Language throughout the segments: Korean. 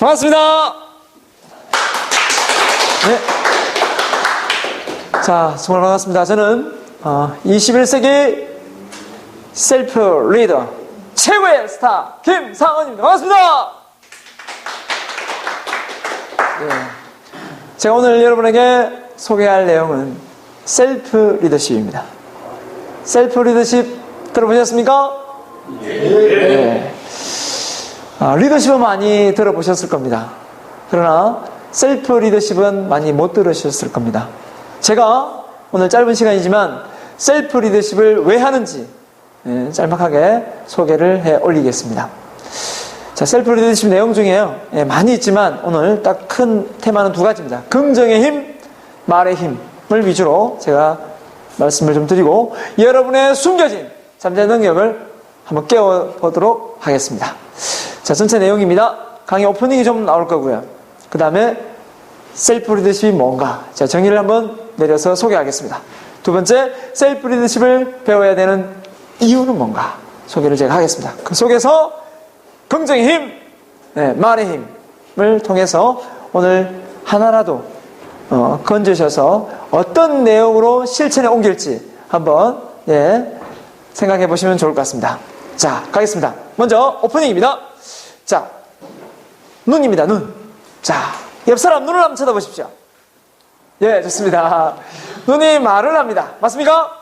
반갑습니다. 네. 자, 정말 반갑습니다. 저는 어, 21세기 셀프 리더 최고의 스타 김상원입니다. 반갑습니다. 네. 제가 오늘 여러분에게 소개할 내용은 셀프 리더십입니다. 셀프 리더십 들어보셨습니까? 예. 아, 리더십은 많이 들어보셨을 겁니다. 그러나 셀프 리더십은 많이 못 들으셨을 겁니다. 제가 오늘 짧은 시간이지만 셀프 리더십을 왜 하는지 예, 짤막하게 소개를 해 올리겠습니다. 자, 셀프 리더십 내용 중에요. 예, 많이 있지만 오늘 딱 큰 테마는 두 가지입니다. 긍정의 힘, 말의 힘을 위주로 제가 말씀을 좀 드리고 여러분의 숨겨진 잠재 능력을 한번 깨워보도록 하겠습니다. 자, 전체 내용입니다. 강의 오프닝이 좀 나올 거고요. 그 다음에 셀프 리더십이 뭔가. 자, 정의를 한번 내려서 소개하겠습니다. 두 번째, 셀프 리더십을 배워야 되는 이유는 뭔가. 소개를 제가 하겠습니다. 그 속에서 긍정의 힘, 네, 말의 힘을 통해서 오늘 하나라도 어, 건져셔서 어떤 내용으로 실천에 옮길지 한번 예, 생각해 보시면 좋을 것 같습니다. 자, 가겠습니다. 먼저 오프닝입니다. 자, 눈입니다. 눈. 자, 옆 사람 눈을 한번 쳐다보십시오. 예, 좋습니다. 눈이 말을 합니다. 맞습니까?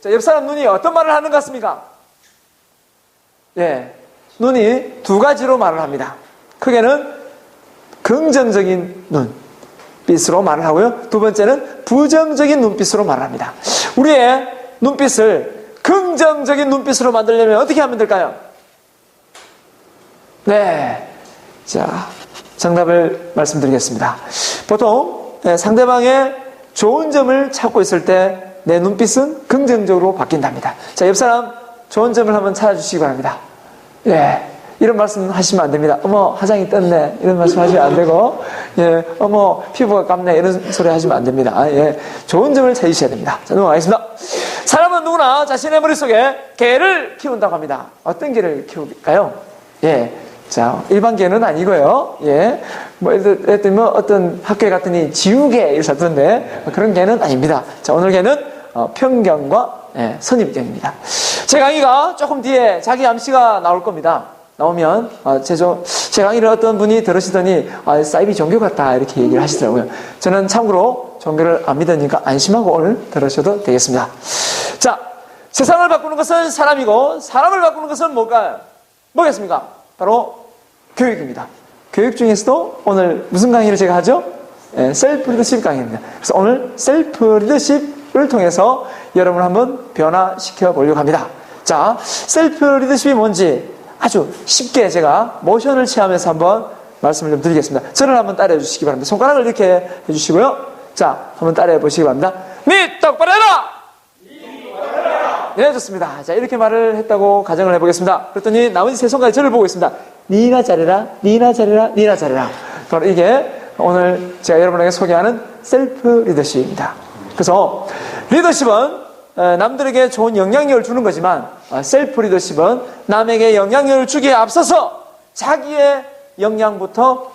자, 옆 사람 눈이 어떤 말을 하는 것 같습니까? 예, 눈이 두 가지로 말을 합니다. 크게는 긍정적인 눈빛으로 말을 하고요. 두 번째는 부정적인 눈빛으로 말을 합니다. 우리의 눈빛을 긍정적인 눈빛으로 만들려면 어떻게 하면 될까요? 네. 자, 정답을 말씀드리겠습니다. 보통 네, 상대방의 좋은 점을 찾고 있을 때 내 눈빛은 긍정적으로 바뀐답니다. 자, 옆 사람 좋은 점을 한번 찾아주시기 바랍니다. 예. 이런 말씀 하시면 안 됩니다. 어머, 화장이 떴네. 이런 말씀 하시면 안 되고, 예. 어머, 피부가 감네. 이런 소리 하시면 안 됩니다. 아, 예. 좋은 점을 찾으셔야 됩니다. 자, 넘어가겠습니다. 사람은 누구나 자신의 머릿속에 개를 키운다고 합니다. 어떤 개를 키울까요? 예. 자, 일반 개는 아니고요. 예. 뭐, 예를 들면 어떤 학교에 갔더니 지우개 이렇게 썼던데 그런 개는 아닙니다. 자, 오늘 개는 어, 편견과 예, 선입견입니다. 제 강의가 조금 뒤에 자기 암시가 나올 겁니다. 나오면 어, 제, 조, 제 강의를 어떤 분이 들으시더니 아, 사이비 종교 같다 이렇게 얘기를 하시더라고요. 저는 참고로 종교를 안 믿으니까 안심하고 오늘 들으셔도 되겠습니다. 자, 세상을 바꾸는 것은 사람이고 사람을 바꾸는 것은 뭘까요? 뭐겠습니까? 바로 교육입니다. 교육 중에서도 오늘 무슨 강의를 제가 하죠? 예, 셀프 리더십 강의입니다. 그래서 오늘 셀프 리더십을 통해서 여러분을 한번 변화시켜 보려고 합니다. 자, 셀프 리더십이 뭔지 아주 쉽게 제가 모션을 취하면서 한번 말씀을 좀 드리겠습니다. 저를 한번 따라해 주시기 바랍니다. 손가락을 이렇게 해 주시고요. 자, 한번 따라해 보시기 바랍니다. 니 똑바로 해라! 네, 좋습니다. 자, 이렇게 말을 했다고 가정을 해보겠습니다. 그랬더니 나머지 세 손가락이 저를 보고 있습니다. 니나 잘해라, 니나 잘해라, 니나 잘해라. 바로 이게 오늘 제가 여러분에게 소개하는 셀프 리더십입니다. 그래서 리더십은 남들에게 좋은 영향력을 주는 거지만 셀프 리더십은 남에게 영향력을 주기에 앞서서 자기의 영향부터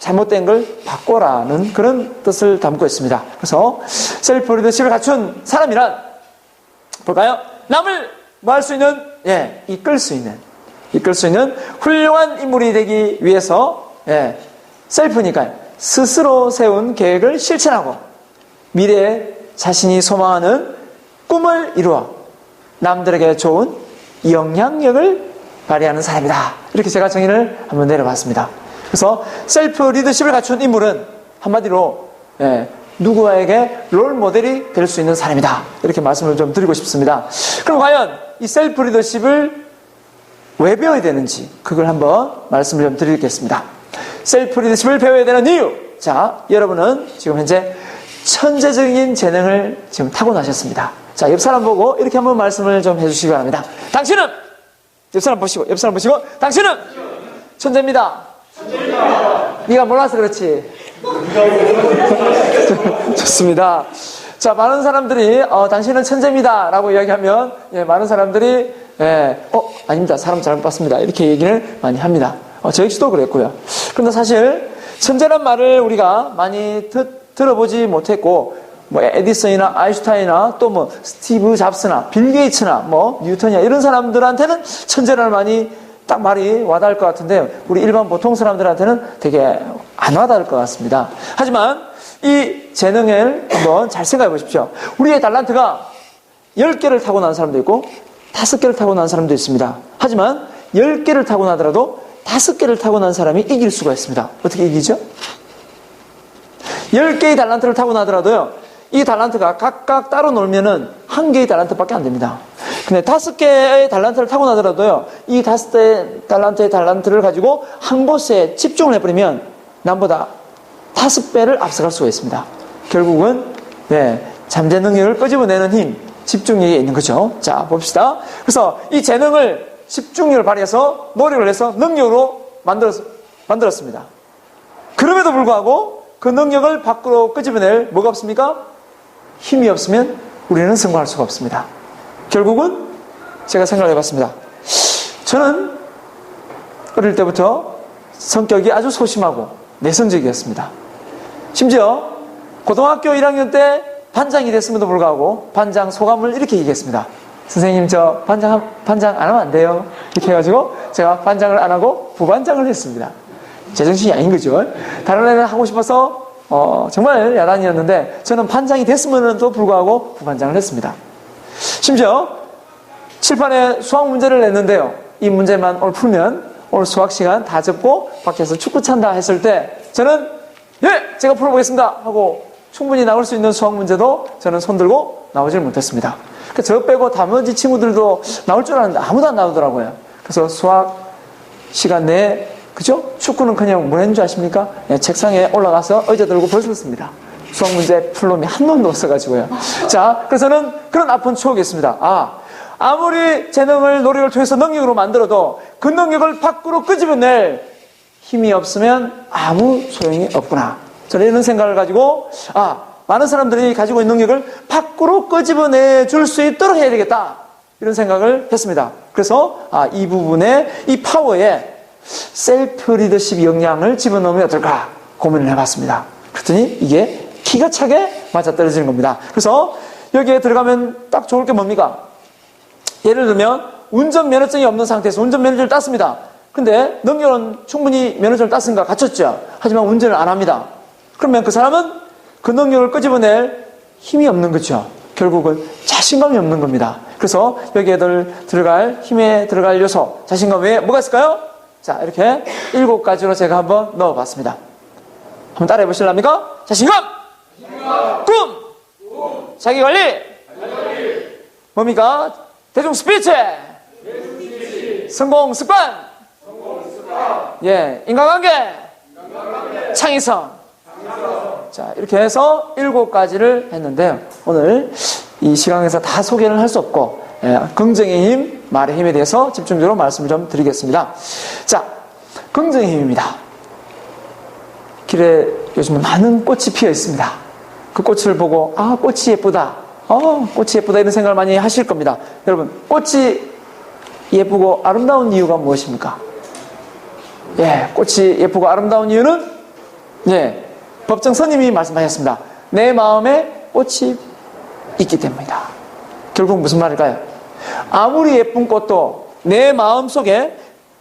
잘못된 걸 바꿔라는 그런 뜻을 담고 있습니다. 그래서 셀프 리더십을 갖춘 사람이란 볼까요? 남을 뭐 할 수 있는 예, 이끌 수 있는 이끌 수 있는 훌륭한 인물이 되기 위해서 예, 셀프니까요. 스스로 세운 계획을 실천하고 미래에 자신이 소망하는 꿈을 이루어 남들에게 좋은 영향력을 발휘하는 사람이다. 이렇게 제가 정의를 한번 내려봤습니다. 그래서 셀프 리더십을 갖춘 인물은 한마디로 예, 누구에게 롤 모델이 될 수 있는 사람이다. 이렇게 말씀을 좀 드리고 싶습니다. 그럼 과연 이 셀프 리더십을 왜 배워야 되는지 그걸 한번 말씀을 좀 드리겠습니다. 셀프 리더십을 배워야 되는 이유. 자, 여러분은 지금 현재 천재적인 재능을 지금 타고나셨습니다. 자, 옆 사람 보고 이렇게 한번 말씀을 좀 해주시기 바랍니다. 당신은 옆 사람 보시고 옆 사람 보시고 당신은 천재입니다. 천재입니다. 네가 몰라서 그렇지. 좋습니다. 자, 많은 사람들이 어, 당신은 천재입니다라고 이야기하면 예, 많은 사람들이 예, 어 아닙니다. 사람 잘못 봤습니다. 이렇게 얘기를 많이 합니다. 어, 저 역시도 그랬고요. 그런데 사실 천재란 말을 우리가 많이 듣, 들어보지 못했고 뭐 에디슨이나 아인슈타인이나 또 뭐 스티브 잡스나 빌 게이츠나 뭐 뉴턴이나 이런 사람들한테는 천재라는 말이 딱 말이 와닿을 것 같은데 우리 일반 보통 사람들한테는 되게 안 와닿을 것 같습니다. 하지만 이 재능을 한번 잘 생각해 보십시오. 우리의 달란트가 10개를 타고난 사람도 있고 5개를 타고난 사람도 있습니다. 하지만 10개를 타고나더라도 5개를 타고난 사람이 이길 수가 있습니다. 어떻게 이기죠? 10개의 달란트를 타고나더라도요. 이 달란트가 각각 따로 놀면은 한 개의 달란트밖에 안 됩니다. 근데 다섯 개의 달란트를 타고나더라도요. 이 다섯 개의 달란트의 달란트를 가지고 한 곳에 집중을 해버리면 남보다 다섯 배를 앞서갈 수가 있습니다. 결국은 네, 잠재 능력을 끄집어내는 힘, 집중력이 있는 거죠. 자, 봅시다. 그래서 이 재능을 집중력을 발휘해서 노력을 해서 능력으로 만들었, 만들었습니다. 그럼에도 불구하고 그 능력을 밖으로 끄집어낼 뭐가 없습니까? 힘이 없으면 우리는 성공할 수가 없습니다. 결국은 제가 생각을 해봤습니다. 저는 어릴 때부터 성격이 아주 소심하고 내성적이었습니다. 심지어 고등학교 1학년 때 반장이 됐음에도 불구하고 반장 소감을 이렇게 얘기했습니다. 선생님 저 반장 반장 안 하면 안 돼요. 이렇게 해가지고 제가 반장을 안 하고 부반장을 했습니다. 제정신이 아닌 거죠. 다른 애는 하고 싶어서 어, 정말 야단이었는데 저는 반장이 됐음에도 불구하고 부반장을 했습니다. 심지어 칠판에 수학 문제를 냈는데요. 이 문제만 오늘 풀면 오늘 수학 시간 다 접고 밖에서 축구 찬다 했을 때 저는 예 제가 풀어보겠습니다 하고 충분히 나올 수 있는 수학 문제도 저는 손들고 나오질 못했습니다. 그러니까 저 빼고 나머지 친구들도 나올 줄 알았는데 아무도 안 나오더라고요. 그래서 수학 시간 내에 그죠? 축구는 그냥 뭐 했는 줄 아십니까? 예, 책상에 올라가서 의자 들고 벌써 씁니다. 수학 문제 풀 놈이 한 놈도 없어가지고요. 자, 그래서 는 그런 아픈 추억이 있습니다. 아, 아무리 재능을 노력을 통해서 능력으로 만들어도 그 능력을 밖으로 끄집어낼 힘이 없으면 아무 소용이 없구나. 저는 이런 생각을 가지고, 아, 많은 사람들이 가지고 있는 능력을 밖으로 끄집어내 줄 수 있도록 해야 되겠다. 이런 생각을 했습니다. 그래서, 아, 이 부분에, 이 파워에 셀프 리더십 역량을 집어넣으면 어떨까 고민을 해봤습니다. 그랬더니 이게 기가 차게 맞아떨어지는 겁니다. 그래서 여기에 들어가면 딱 좋을 게 뭡니까? 예를 들면 운전 면허증이 없는 상태에서 운전 면허증을 땄습니다. 근데 능력은 충분히 면허증을 땄으니까 갖췄죠. 하지만 운전을 안 합니다. 그러면 그 사람은 그 능력을 끄집어낼 힘이 없는 거죠. 결국은 자신감이 없는 겁니다. 그래서 여기에 들어갈 힘에 들어갈 요소 자신감 외에 뭐가 있을까요? 자, 이렇게 일곱 가지로 제가 한번 넣어봤습니다. 한번 따라해 보실랍니까? 자신감! 자신감! 꿈! 꿈! 자기 관리! 자기관리! 뭡니까? 대중 스피치! 대중 스피치! 성공 습관! 성공 습관! 예, 인간관계! 인간관계! 창의성! 자, 이렇게 해서 일곱 가지를 했는데요. 오늘 이 시간에서 다 소개를 할 수 없고, 예, 긍정의 힘, 말의 힘에 대해서 집중적으로 말씀을 좀 드리겠습니다. 자, 긍정의 힘입니다. 길에 요즘 많은 꽃이 피어 있습니다. 그 꽃을 보고, 아, 꽃이 예쁘다. 어, 꽃이 예쁘다. 이런 생각을 많이 하실 겁니다. 여러분, 꽃이 예쁘고 아름다운 이유가 무엇입니까? 예, 꽃이 예쁘고 아름다운 이유는, 예, 법정 선임이 말씀하셨습니다. 내 마음에 꽃이 있기 때문이다. 결국 무슨 말일까요? 아무리 예쁜 꽃도 내 마음 속에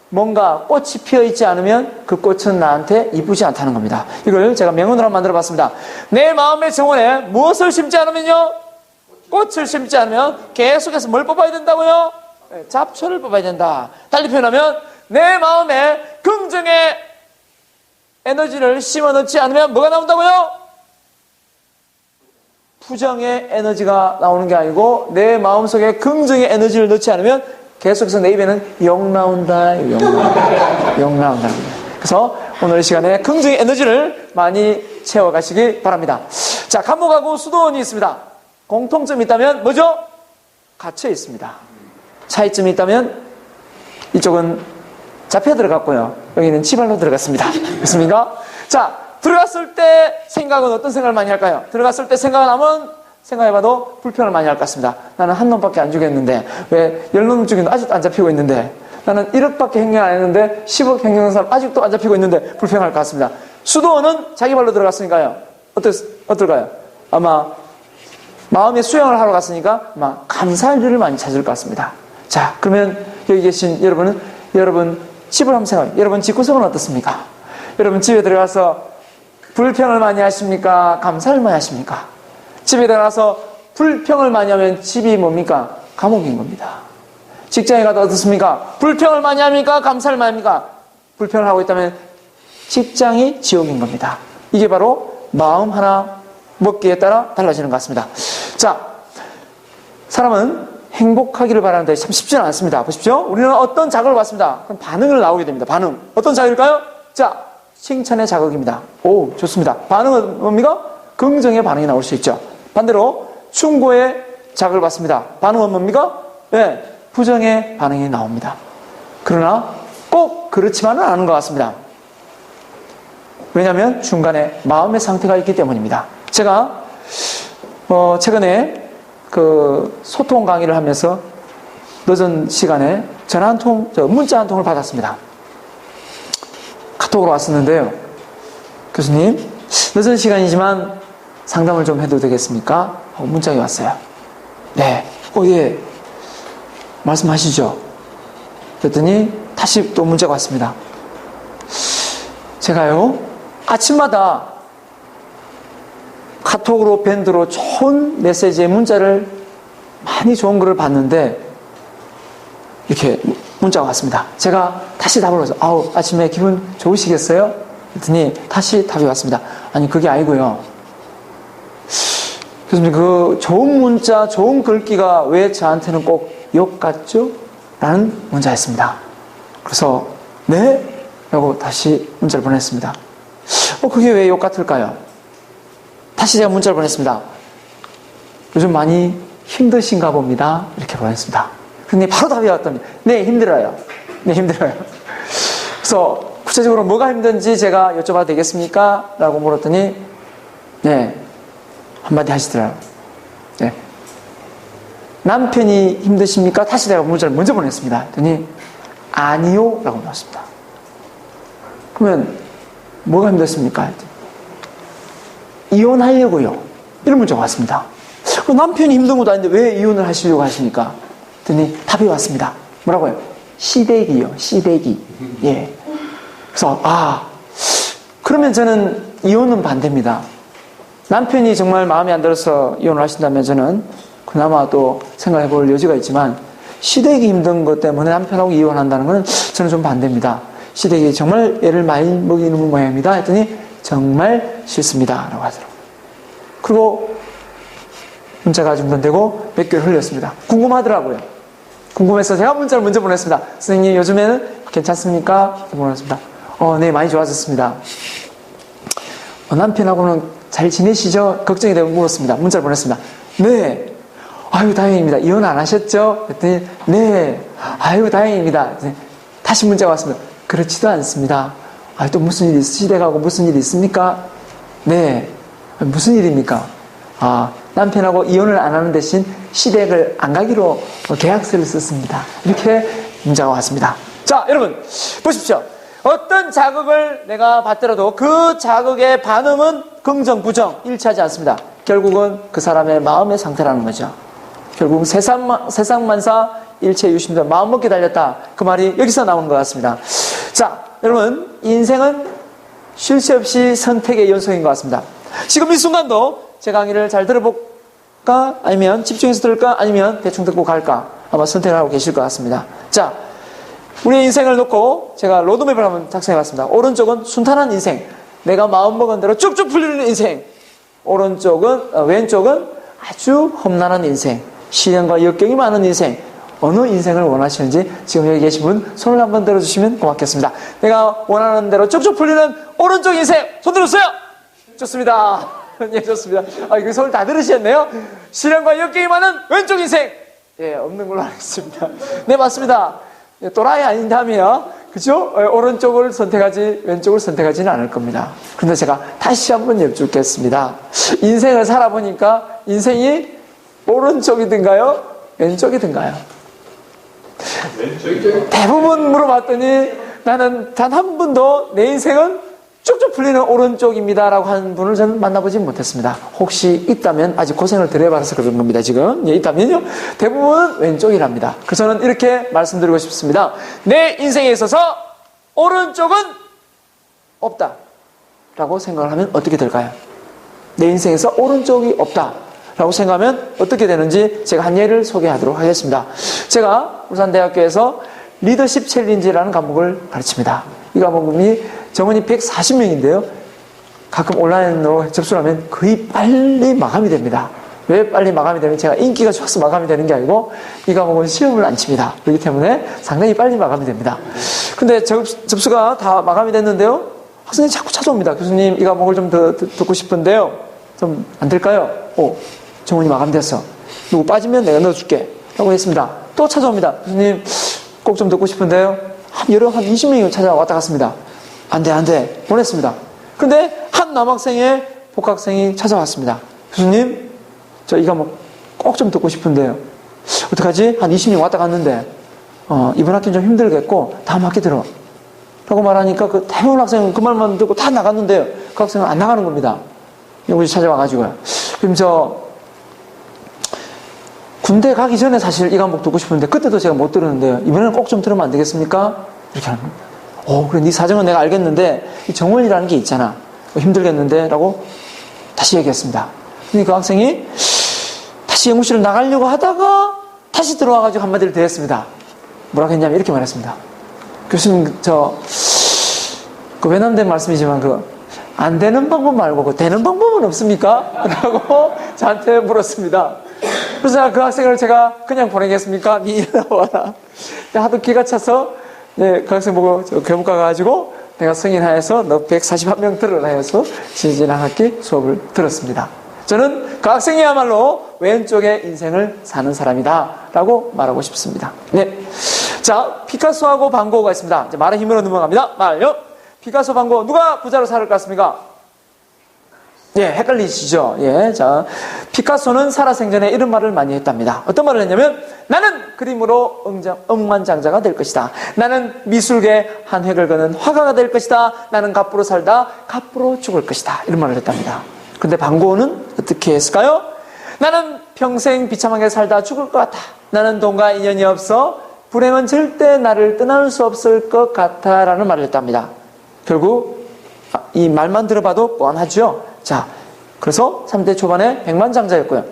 뭔가 꽃이 피어 있지 않으면 그 꽃은 나한테 이쁘지 않다는 겁니다. 이걸 제가 명언으로 만들어 봤습니다. 내 마음의 정원에 무엇을 심지 않으면요? 꽃을 심지 않으면 계속해서 뭘 뽑아야 된다고요? 네, 잡초를 뽑아야 된다. 달리 표현하면 내 마음에 긍정의 에너지를 심어 넣지 않으면 뭐가 나온다고요? 부정의 에너지가 나오는 게 아니고 내 마음속에 긍정의 에너지를 넣지 않으면 계속해서 내 입에는 영 나온다, 영 나온다, 영 나온다. 그래서 오늘 이 시간에 긍정의 에너지를 많이 채워가시기 바랍니다. 자, 감옥하고 수도원이 있습니다. 공통점이 있다면 뭐죠? 갇혀 있습니다. 차이점이 있다면 이쪽은 잡혀 들어갔고요. 여기는 지발로 들어갔습니다. 그렇습니까? 자, 들어갔을 때 생각은 어떤 생각을 많이 할까요? 들어갔을 때 생각을 하면 생각해봐도 불편을 많이 할 것 같습니다. 나는 한 놈밖에 안 죽였는데 왜 열 놈 죽였는데 아직도 안 잡히고 있는데 나는 1억밖에 행령 안 했는데 10억 행령한 사람 아직도 안 잡히고 있는데 불평할 것 같습니다. 수도원은 자기 발로 들어갔으니까요. 어떨, 어떨까요? 아마 마음의 수양을 하러 갔으니까 아마 감사할 일을 많이 찾을 것 같습니다. 자, 그러면 여기 계신 여러분은 여러분 집을 한번 생각해요. 여러분 집구석은 어떻습니까? 여러분 집에 들어가서 불평을 많이 하십니까? 감사를 많이 하십니까? 집에 들어가서 불평을 많이 하면 집이 뭡니까? 감옥인 겁니다. 직장에 가도 어떻습니까? 불평을 많이 합니까? 감사를 많이 합니까? 불평을 하고 있다면 직장이 지옥인 겁니다. 이게 바로 마음 하나 먹기에 따라 달라지는 것 같습니다. 자, 사람은 행복하기를 바라는데 참 쉽지는 않습니다. 보십시오. 우리는 어떤 자극을 받습니다. 그럼 반응을 나오게 됩니다. 반응. 어떤 자극일까요? 자, 칭찬의 자극입니다. 오, 좋습니다. 반응은 뭡니까? 긍정의 반응이 나올 수 있죠. 반대로 충고의 자극을 받습니다. 반응은 뭡니까? 네, 부정의 반응이 나옵니다. 그러나 꼭 그렇지만은 않은 것 같습니다. 왜냐하면 중간에 마음의 상태가 있기 때문입니다. 제가 어, 최근에 그 소통 강의를 하면서 늦은 시간에 전화 한 통, 문자 한 통을 받았습니다. 카톡으로 왔었는데요. 교수님, 늦은 시간이지만 상담을 좀 해도 되겠습니까? 하고 문자가 왔어요. 네. 어, 예. 말씀하시죠. 그랬더니 다시 또 문자가 왔습니다. 제가요, 아침마다 카톡으로 밴드로 좋은 메시지의 문자를 많이 좋은 글을 봤는데 이렇게 문자가 왔습니다. 제가 다시 답을 해서 아우 아침에 기분 좋으시겠어요? 그랬더니 다시 답이 왔습니다. 아니 그게 아니고요. 교수님 그 좋은 문자 좋은 글귀가 왜 저한테는 꼭 욕 같죠? 라는 문자였습니다. 그래서 네? 라고 다시 문자를 보냈습니다. 어 그게 왜 욕 같을까요? 다시 제가 문자를 보냈습니다. 요즘 많이 힘드신가 봅니다. 이렇게 보냈습니다. 근데 바로 답이 왔더니, 네, 힘들어요. 네, 힘들어요. 그래서 구체적으로 뭐가 힘든지 제가 여쭤봐도 되겠습니까? 라고 물었더니, 네, 한마디 하시더라고요. 네. 남편이 힘드십니까? 다시 제가 문자를 먼저 보냈습니다. 그랬더니, 아니요. 라고 물었습니다. 그러면, 뭐가 힘들습니까? 이혼하려고요. 이런 문자가 왔습니다. 그 남편이 힘든 것도 아닌데 왜 이혼을 하시려고 하십니까? 그랬더니 답이 왔습니다. 뭐라고요? 시댁이요. 시댁이. 예. 그래서 아 그러면 저는 이혼은 반대입니다. 남편이 정말 마음에 안 들어서 이혼을 하신다면 저는 그나마 또 생각해 볼 여지가 있지만 시댁이 힘든 것 때문에 남편하고 이혼한다는 것은 저는 좀 반대입니다. 시댁이 정말 애를 많이 먹이는 모양입니다. 했더니 정말 싫습니다. 라고 하더라고요. 그리고 문자가 중단되고 몇 개월 흘렸습니다. 궁금하더라고요. 궁금해서 제가 문자를 먼저 보냈습니다. 선생님 요즘에는 괜찮습니까? 보냈습니다. 어, 네, 많이 좋아졌습니다. 어, 남편하고는 잘 지내시죠? 걱정이 되고 물었습니다. 문자를 보냈습니다. 네. 아유, 다행입니다. 이혼 안 하셨죠? 그랬더니, 네. 아유, 다행입니다. 다시 문자가 왔습니다. 그렇지도 않습니다. 아, 또 무슨 일이, 시댁하고 무슨 일이 있습니까? 네. 무슨 일입니까? 아, 남편하고 이혼을 안 하는 대신 시댁을 안 가기로 계약서를 썼습니다. 이렇게 문자가 왔습니다. 자, 여러분, 보십시오. 어떤 자극을 내가 받더라도 그 자극의 반응은 긍정, 부정, 일치하지 않습니다. 결국은 그 사람의 마음의 상태라는 거죠. 결국 세상, 세상만사 일체 유심다. 마음 먹게 달렸다. 그 말이 여기서 나오는 것 같습니다. 자, 여러분, 인생은 쉴 새 없이 선택의 연속인 것 같습니다. 지금 이 순간도 제 강의를 잘 들어볼까? 아니면 집중해서 들을까? 아니면 대충 듣고 갈까? 아마 선택을 하고 계실 것 같습니다. 자, 우리의 인생을 놓고 제가 로드맵을 한번 작성해 봤습니다. 오른쪽은 순탄한 인생. 내가 마음먹은 대로 쭉쭉 풀리는 인생. 오른쪽은, 어, 왼쪽은 아주 험난한 인생. 시련과 역경이 많은 인생. 어느 인생을 원하시는지 지금 여기 계신 분 손을 한번 들어주시면 고맙겠습니다. 내가 원하는 대로 쭉쭉 풀리는 오른쪽 인생 손 들었어요? 좋습니다. 예, 좋습니다. 아, 이거 손을 다 들으셨네요. 시련과 많은 왼쪽 인생. 예, 없는 걸로 하겠습니다. 네, 맞습니다. 예, 또라이 아닌다며, 그죠? 예, 오른쪽을 선택하지, 왼쪽을 선택하지는 않을 겁니다. 그런데 제가 다시 한번 여쭙겠습니다. 인생을 살아보니까 인생이 오른쪽이든가요? 왼쪽이든가요? 대부분 물어봤더니 나는 단한 번도 내 인생은 쭉쭉 풀리는 오른쪽입니다 라고 하는 분을 저는 만나보지 못했습니다. 혹시 있다면 아직 고생을 덜 해봐서 그런 겁니다. 지금 예, 있다면요 대부분 왼쪽이랍니다. 그래서 저는 이렇게 말씀드리고 싶습니다. 내 인생에 있어서 오른쪽은 없다 라고 생각을 하면 어떻게 될까요? 내 인생에서 오른쪽이 없다 라고 생각하면 어떻게 되는지 제가 한 예를 소개하도록 하겠습니다. 제가 울산대학교에서 리더십 챌린지라는 과목을 가르칩니다. 이 과목이 정원이 140명인데요. 가끔 온라인으로 접수를 하면 거의 빨리 마감이 됩니다. 왜 빨리 마감이 되면 제가 인기가 좋아서 마감이 되는 게 아니고 이 과목은 시험을 안 칩니다. 그렇기 때문에 상당히 빨리 마감이 됩니다. 근데 접, 접수가 다 마감이 됐는데요. 학생이 자꾸 찾아옵니다. 교수님, 이 과목을 좀 더 듣고 싶은데요. 좀 안 될까요? 오, 정원이 마감됐어. 누구 빠지면 내가 넣어줄게. 라고 했습니다. 또 찾아옵니다. 교수님, 꼭 좀 듣고 싶은데요. 한 여러 한 20명이 찾아왔다 갔습니다. 안 돼, 안 돼. 보냈습니다. 근데 한 남학생의 복학생이 찾아왔습니다. 교수님, 저 이 과목 꼭 좀 듣고 싶은데요. 어떡하지? 한 20명 왔다 갔는데, 어, 이번 학기는 좀 힘들겠고, 다음 학기 들어. 라고 말하니까 그 대부분 학생은 그 말만 듣고 다 나갔는데요. 그 학생은 안 나가는 겁니다. 연구실 찾아와가지고요. 그럼 저, 군대 가기 전에 사실 이 과목 듣고 싶은데 그때도 제가 못 들었는데요. 이번에는 꼭 좀 들으면 안 되겠습니까? 이렇게 하는 겁니다. 어, 그래, 네 사정은 내가 알겠는데 이 정원이라는 게 있잖아. 뭐 힘들겠는데? 라고 다시 얘기했습니다. 근데 그 학생이 다시 연구실을 나가려고 하다가 다시 들어와가지고 한마디를 더 했습니다. 뭐라고 했냐면 이렇게 말했습니다. 교수님, 저, 그 외남된 말씀이지만 그, 안 되는 방법 말고 그 되는 방법은 없습니까? 라고 저한테 물었습니다. 그래서 그 학생을 제가 그냥 보내겠습니까? 미인 나 와라. 하도 기가 차서 네, 그 학생 보고 저 교무 가가지고 내가 승인하여서 너 141명 들으라 해서 지지난 학기 수업을 들었습니다. 저는 그 학생이야말로 왼쪽의 인생을 사는 사람이다. 라고 말하고 싶습니다. 네. 자, 피카소하고 반고가 있습니다. 이제 말의 힘으로 넘어갑니다. 말요. 피카소 반고 누가 부자로 살것 같습니까? 예, 헷갈리시죠? 예, 자. 피카소는 살아생전에 이런 말을 많이 했답니다. 어떤 말을 했냐면, 나는 그림으로 응장, 억만장자가 될 것이다. 나는 미술계 한 획을 거는 화가가 될 것이다. 나는 갑부로 살다, 갑부로 죽을 것이다. 이런 말을 했답니다. 근데 방고는 어떻게 했을까요? 나는 평생 비참하게 살다 죽을 것 같아. 나는 돈과 인연이 없어. 불행은 절대 나를 떠날 수 없을 것 같아. 라는 말을 했답니다. 결국, 이 말만 들어봐도 뻔하죠? 자, 그래서 3대 초반에 백만장자였고요.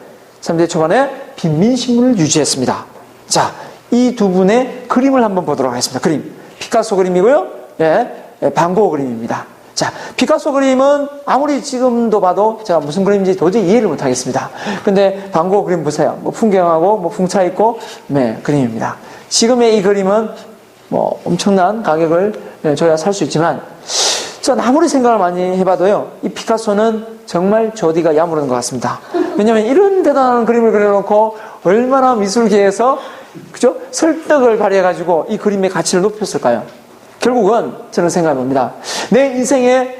3대 초반에 빈민신문을 유지했습니다. 자, 이 두 분의 그림을 한번 보도록 하겠습니다. 그림. 피카소 그림이고요. 예, 반고 그림입니다. 자, 피카소 그림은 아무리 지금도 봐도 제가 무슨 그림인지 도저히 이해를 못 하겠습니다. 근데 반고 그림 보세요. 뭐 풍경하고 뭐 풍차 있고, 네, 그림입니다. 지금의 이 그림은 뭐 엄청난 가격을 줘야 살 수 있지만, 전 아무리 생각을 많이 해봐도요, 이 피카소는 정말 조디가 야무른 것 같습니다. 왜냐하면 이런 대단한 그림을 그려놓고 얼마나 미술계에서 그죠 설득을 발휘해가지고 이 그림의 가치를 높였을까요? 결국은 저는 생각해봅니다. 내 인생에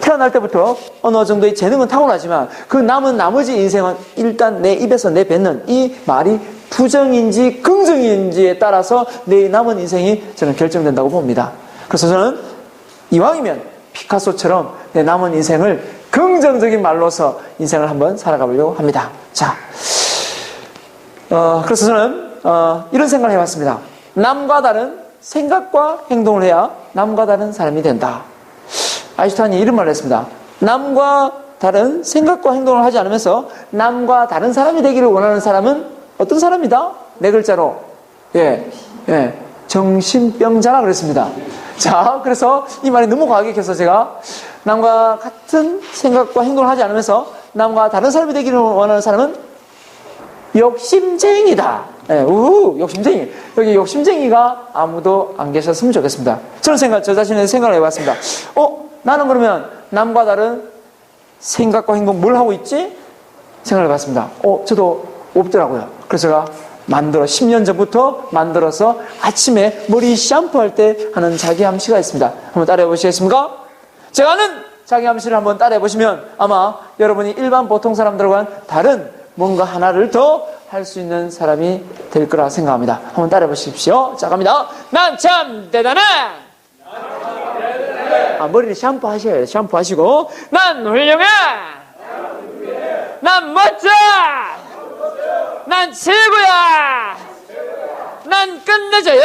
태어날 때부터 어느 정도의 재능은 타고나지만 그 남은 나머지 인생은 일단 내 입에서 내뱉는 이 말이 부정인지 긍정인지에 따라서 내 남은 인생이 저는 결정된다고 봅니다. 그래서 저는 이왕이면 피카소처럼 내 남은 인생을 긍정적인 말로서 인생을 한번 살아가 보려고 합니다. 자, 어, 그래서 저는 어, 이런 생각을 해봤습니다. 남과 다른 생각과 행동을 해야 남과 다른 사람이 된다. 아인슈타인이 이런 말을 했습니다. 남과 다른 생각과 행동을 하지 않으면서 남과 다른 사람이 되기를 원하는 사람은 어떤 사람이다? 네 글자로 예, 예, 정신병자라 그랬습니다. 자, 그래서 이 말이 너무 과격해서 제가 남과 같은 생각과 행동을 하지 않으면서 남과 다른 사람이 되기를 원하는 사람은 욕심쟁이다. 예, 우, 욕심쟁이. 여기 욕심쟁이가 아무도 안 계셨으면 좋겠습니다. 저는 생각, 저 자신의 생각을 해봤습니다. 어, 나는 그러면 남과 다른 생각과 행동 뭘 하고 있지? 생각을 해봤습니다. 어, 저도 없더라고요. 그래서 제가 만들어 10년 전부터 만들어서 아침에 머리 샴푸할 때 하는 자기 암시가 있습니다. 한번 따라해 보시겠습니까? 제가 하는 자기 암시를 한번 따라해 보시면 아마 여러분이 일반 보통 사람들과는 다른 뭔가 하나를 더 할 수 있는 사람이 될 거라 생각합니다. 한번 따라해 보십시오. 자, 갑니다. 난 참 대단해! 아, 머리를 샴푸 하셔야 돼요. 샴푸 하시고. 난 훌륭해! 난 멋져! 난 최고야! 난 끝내줘요!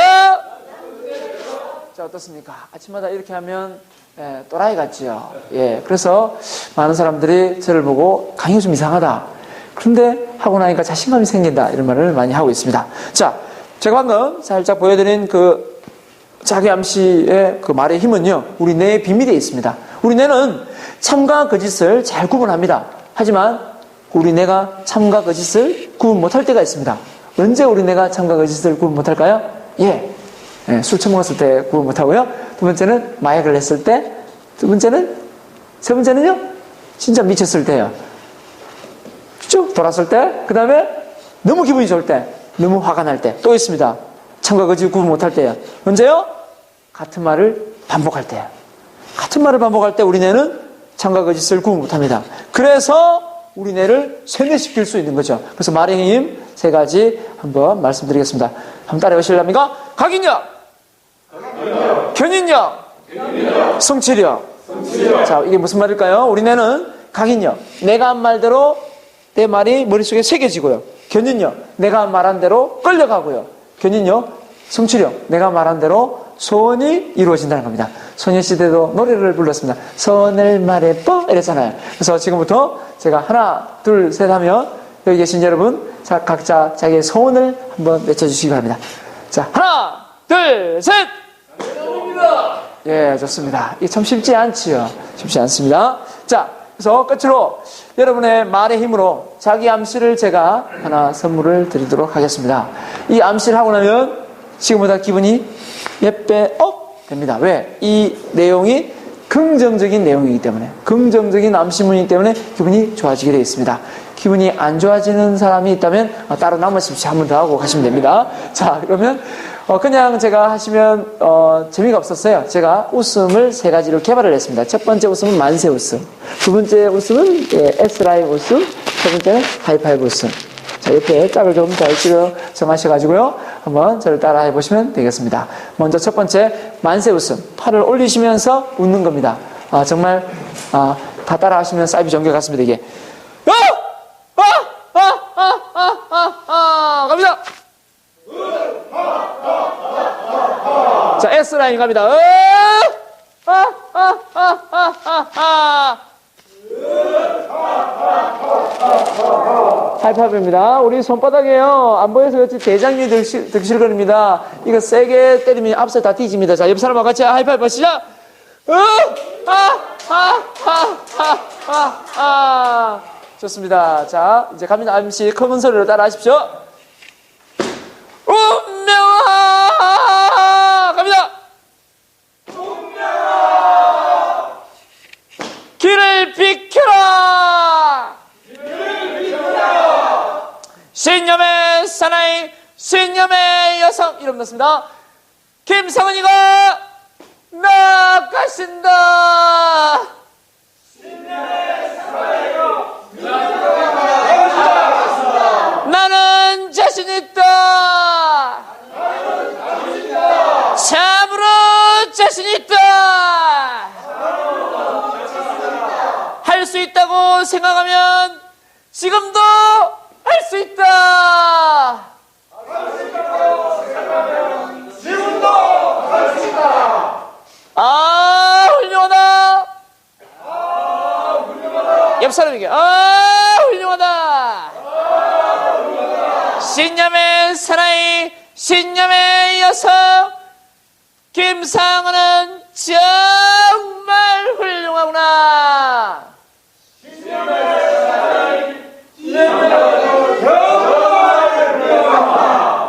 자, 어떻습니까? 아침마다 이렇게 하면 예, 또라이 같지요. 예, 그래서 많은 사람들이 저를 보고 강의가 좀 이상하다. 그런데 하고 나니까 자신감이 생긴다. 이런 말을 많이 하고 있습니다. 자, 제가 방금 살짝 보여드린 그 자기 암시의 그 말의 힘은요, 우리 뇌에 비밀이 있습니다. 우리 뇌는 참과 거짓을 잘 구분합니다. 하지만 우리 뇌가 참과 거짓을 구분 못할 때가 있습니다. 언제 우리 뇌가 참과 거짓을 구분 못할까요? 예. 예, 술 처먹었을 때 구분 못하고요. 두 번째는 마약을 했을 때. 두 번째는, 세 번째는요? 진짜 미쳤을 때요. 쭉 돌았을 때. 그 다음에 너무 기분이 좋을 때. 너무 화가 날 때. 또 있습니다. 참과 거짓 구분 못할 때요. 언제요? 같은 말을 반복할 때요. 같은 말을 반복할 때 우리 뇌는 참과 거짓을 구분 못합니다. 그래서 우리 뇌를 세뇌시킬 수 있는 거죠. 그래서 말의 힘 세 가지 한번 말씀드리겠습니다. 한번 따라해 보실랍니까? 각인력, 견인력, 성취력. 자, 이게 무슨 말일까요? 우리 뇌는 각인력. 내가 한 말대로 내 말이 머릿속에 새겨지고요. 견인력. 내가 한 말한 대로 끌려가고요. 견인력, 성취력. 내가 말한 대로 소원이 이루어진다는 겁니다. 소녀시대도 노래를 불렀습니다. 소원을 말해보 이랬잖아요. 그래서 지금부터 제가 하나, 둘, 셋 하면 여기 계신 여러분 자, 각자 자기의 소원을 한번 외쳐주시기 바랍니다. 자, 하나, 둘, 셋! 예, 좋습니다. 이게 참 쉽지 않지요. 쉽지 않습니다. 자, 그래서 끝으로 여러분의 말의 힘으로 자기 암시를 제가 하나 선물을 드리도록 하겠습니다. 이 암시를 하고 나면 지금보다 기분이 몇배업 됩니다. 왜? 이 내용이 긍정적인 내용이기 때문에 긍정적인 암시문이기 때문에 기분이 좋아지게 되어 있습니다. 기분이 안 좋아지는 사람이 있다면 어, 따로 남으십시오. 한 번 더 하고 가시면 됩니다. 자, 그러면 어, 그냥 제가 하시면 어, 재미가 없었어요. 제가 웃음을 세 가지로 개발을 했습니다. 첫 번째 웃음은 만세 웃음, 두 번째 웃음은 예, S라인 웃음, 세 번째는 하이파이브 웃음. 자, 옆에 짝을 좀 잘 찍어 정하셔가지고요. 한번 저를 따라 해 보시면 되겠습니다. 먼저 첫 번째, 만세 웃음. 팔을 올리시면서 웃는 겁니다. 아, 정말, 아, 다 따라 하시면 사이비 전개 같습니다, 이게. 아! 아! 아! 아! 아! 아! 아! 갑니다! 자, S라인 갑니다. 아! 아! 아! 아! 아! 아! 아! 하이파이브입니다. 우리 손바닥에요. 안 보여서 그렇지 대장님이 득실, 득실거립니다. 이거 세게 때리면 앞서 다 뒤집니다. 자, 옆 사람하고 같이 하이파이브 시작! 으! 아! 아! 아! 아! 아! 아! 좋습니다. 자, 이제 갑니다. MC 커먼 소리로 따라 하십시오. 운명아! 갑니다! 길을 비켜라! 신념의 사나이, 신념의 여성, 이름 넣습니다. 김성은이가 나가신다! 생각하면 지금도 할 수 있다! 아, 훌륭하다! 옆 사람에게, 아, 훌륭하다! 신념의 사나이, 여성, 김상은은 정말 훌륭하구나!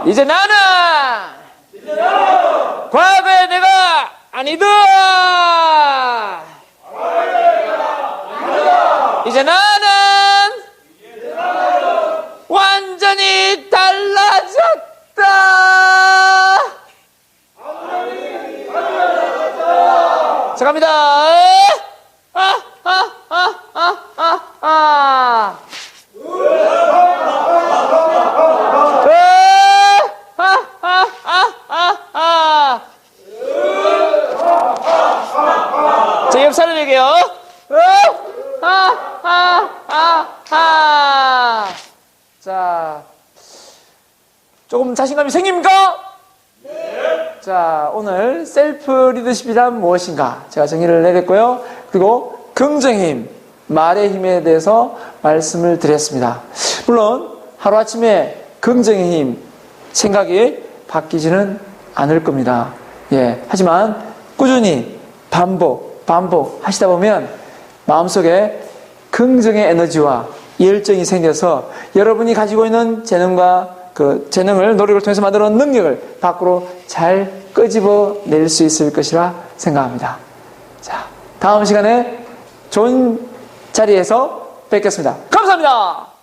이제 나는 과거의 내가 아니다. 이제 나 들어갑니다. 아, 아, 아, 아, 아, 아. 자, 옆 사람에게요. 아, 아, 아, 아. 자, 조금 자신감이 생깁니까? 자, 오늘 셀프 리더십이란 무엇인가? 제가 정의를 내렸고요. 그리고 긍정의 힘, 말의 힘에 대해서 말씀을 드렸습니다. 물론, 하루아침에 긍정의 힘, 생각이 바뀌지는 않을 겁니다. 예. 하지만 꾸준히 반복, 반복 하시다 보면 마음속에 긍정의 에너지와 열정이 생겨서 여러분이 가지고 있는 재능과 그 재능을 노력을 통해서 만들어 놓은 능력을 밖으로 잘 끄집어 낼 수 있을 것이라 생각합니다. 자, 다음 시간에 좋은 자리에서 뵙겠습니다. 감사합니다.